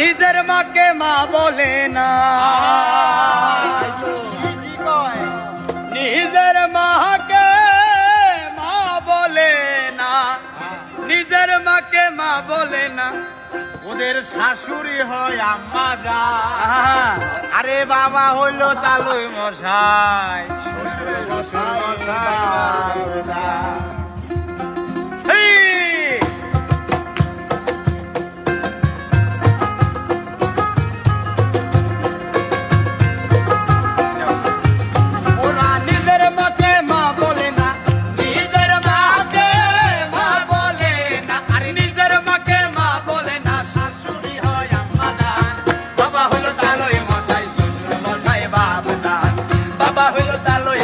নিজের মাকে মা বলে না নিজের মাকে মা বলে না নিজের মাকে মা বলে না ওদের শাশুড়ি হয় আম্মা যা আরে বাবা হইল তালুই মশাই শ্বশুর মশাই বাবুদা। বাবা হলো তালই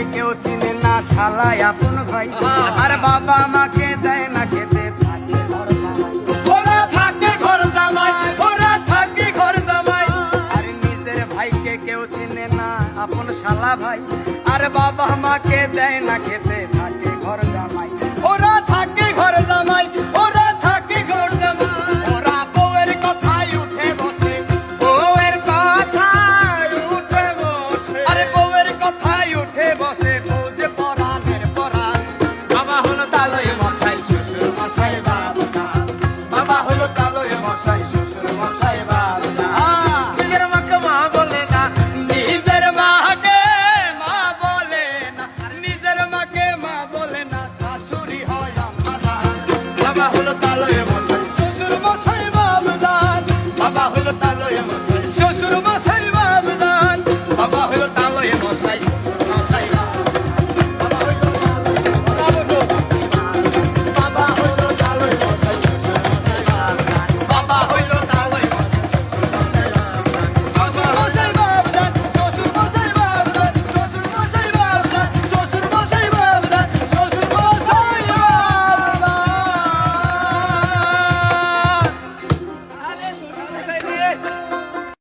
ভাইকে কেউ চিনে না শালাই আপন ভাই। আর বাবা মাকে দেয় না খেতে আপন শালা ভাই। আর বাবা মাকে দেয় না খেতে, থাকে ঘর জামাই। ওরা থাকে ঘর জামাই।